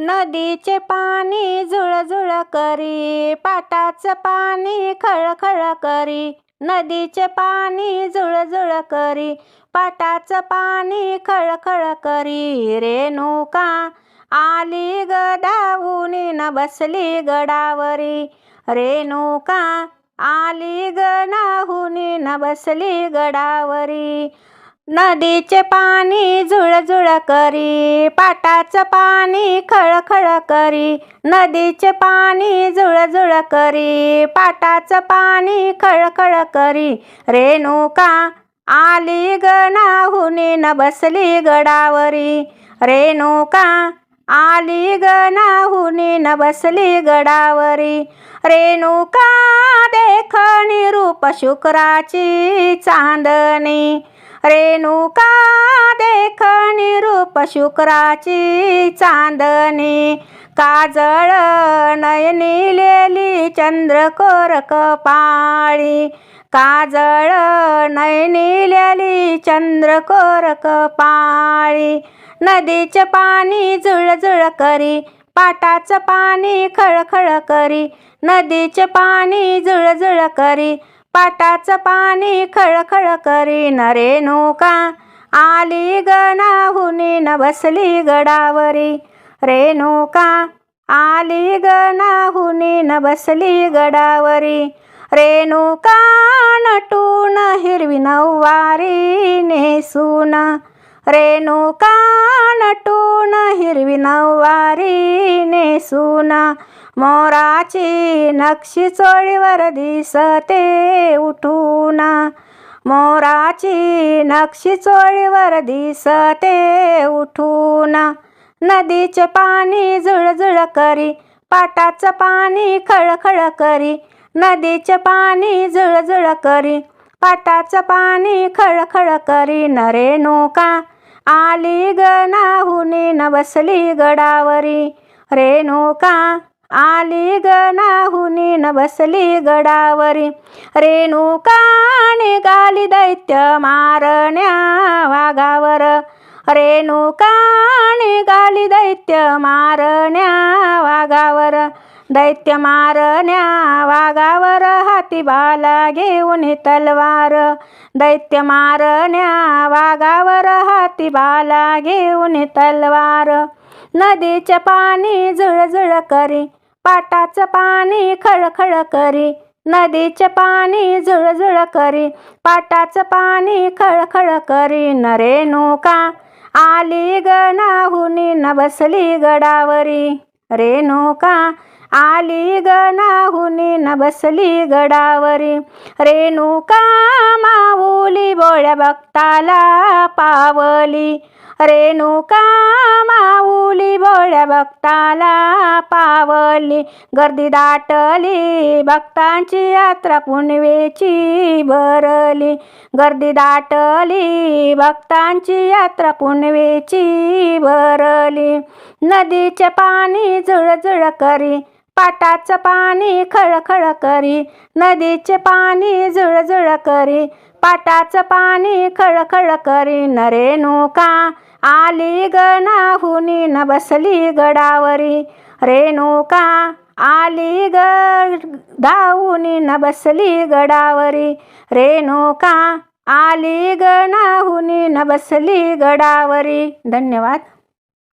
नदीचे पाणी झुळझुळ करी पाटाचं पाणी खळखळ करी. नदीचे पाणी झुळझुळ करी पाटाचं पाणी खळखळ करी. रेणुका आली गदाऊनी न बसली गडावरी. रेणुका आली ग न बसली गडावरी. नदीचे पाणी झुळझुळ करी पाटाचं पाणी खळखळ करी नदीचे पाणी झुळझुळ करी पाटाचं पाणी खळखळ करी. रेणुका आली ग न बसली गडावरी. रेणुका आली ग न बसली गडावरी. रेणुका देखणी रूप शुक्राची चांदणी. रेणुका देखणी रूप शुक्राची चांदणी? काजळ नयनिलेली चंद्रकोर कपाळी काजळ नयनिलेली चंद्रकोर कपाळी नदीचे पाणी जुळजुळ करी पाटाचं पाणी खळखळ करी. नदीचे पाणी जुळजुळ करी पाटाचं पाणी खळखळ करी न रेणुका आली ग न बसली गडावरी. रेणुका आली ग न बसली गडावरी. रेणुका नटून हिरवी नऊवारी नेसून. रेणुका नटून हिरवी नऊवारी नेसून मोराची नक्षी चोळीवर दिसते उठून. मोराची नक्षी चोळीवर दिसते उठून. नदीचे पाणी झुळझुळ करी पाटाचं पाणी खळखळ करी. नदीचे पाणी झुळझुळ करी पाटाचं पाणी खळखळ करी. न रेणुका आली ग नाहुनी न बसली गडावरी. रेणुका आली ग नाहुनी न बसली गडावरी. रेणुका निघाली दैत्य मारण्या वाघावर. रेणुका निघाली दैत्य मारण्या वाघावर. दैत्य मारण्या वाघावर हाती बाला घेऊन तलवार. दैत्य मारण्या वाघावर हाती बाला घेऊन तलवार. नदीचे पाणी झळझळ करी पाटाचं पाणी खळखळ करी. नदीचे पाणी झळझळ करी पाटाचं पाणी खळखळ करी. न रेणुका आली ग नाहुनी न बसली गडावरी रेणुका आली ग नाहुनी न बसली गडावरी रेणुका माऊली बोळ्या भक्ताला पावली. रेणुका माऊली बोळ्या भक्ताला पावली. गर्दी दाटली भक्तांची यात्रा पुनवेची भरली. गर्दी दाटली भक्तांची यात्रा पुनवेची भरली. नदीचे पाणी झुळझुळ करी पाटाचं पाणी खळखळ करी नदीचे पाणी जुळजुळ करी पाटाचं पाणी खळखळ करी न रेणुका आली ग नाहुनी न बसली गडावरी. रेणुका आली ग धावूनी न बसली गडावरी. रेणुका आली ग नाहुनी न बसली गडावरी. धन्यवाद.